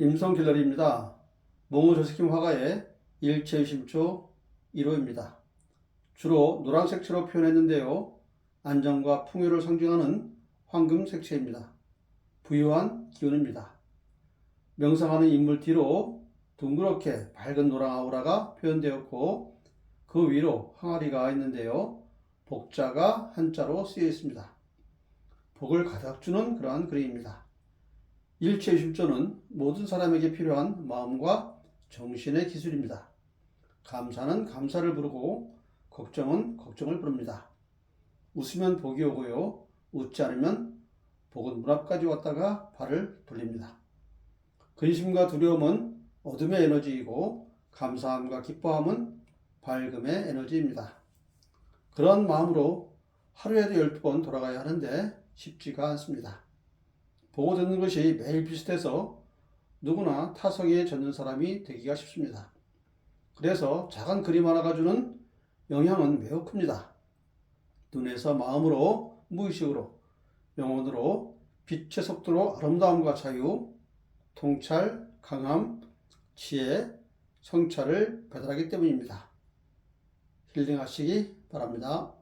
임성 갤러리입니다. 몽호 조스킴 화가의 일체심초 1호입니다. 주로 노란 색 채로 표현했는데요. 안정과 풍요를 상징하는 황금 색채입니다. 부유한 기운입니다. 명상하는 인물 뒤로 둥그렇게 밝은 노랑 아우라가 표현되었고 그 위로 항아리가 있는데요. 복자가 한자로 쓰여 있습니다. 복을 가득 주는 그러한 그림입니다. 일체심조는 모든 사람에게 필요한 마음과 정신의 기술입니다. 감사는 감사를 부르고 걱정은 걱정을 부릅니다. 웃으면 복이 오고요. 웃지 않으면 복은 문 앞까지 왔다가 발을 돌립니다. 근심과 두려움은 어둠의 에너지이고 감사함과 기뻐함은 밝음의 에너지입니다. 그런 마음으로 하루에도 12번 돌아가야 하는데 쉽지가 않습니다. 보고 듣는 것이 매일 비슷해서 누구나 타성에 젖는 사람이 되기가 쉽습니다. 그래서 작은 그림 하나가 주는 영향은 매우 큽니다. 눈에서 마음으로 무의식으로 영혼으로 빛의 속도로 아름다움과 자유, 통찰, 강함, 지혜, 성찰을 배달하기 때문입니다. 힐링하시기 바랍니다.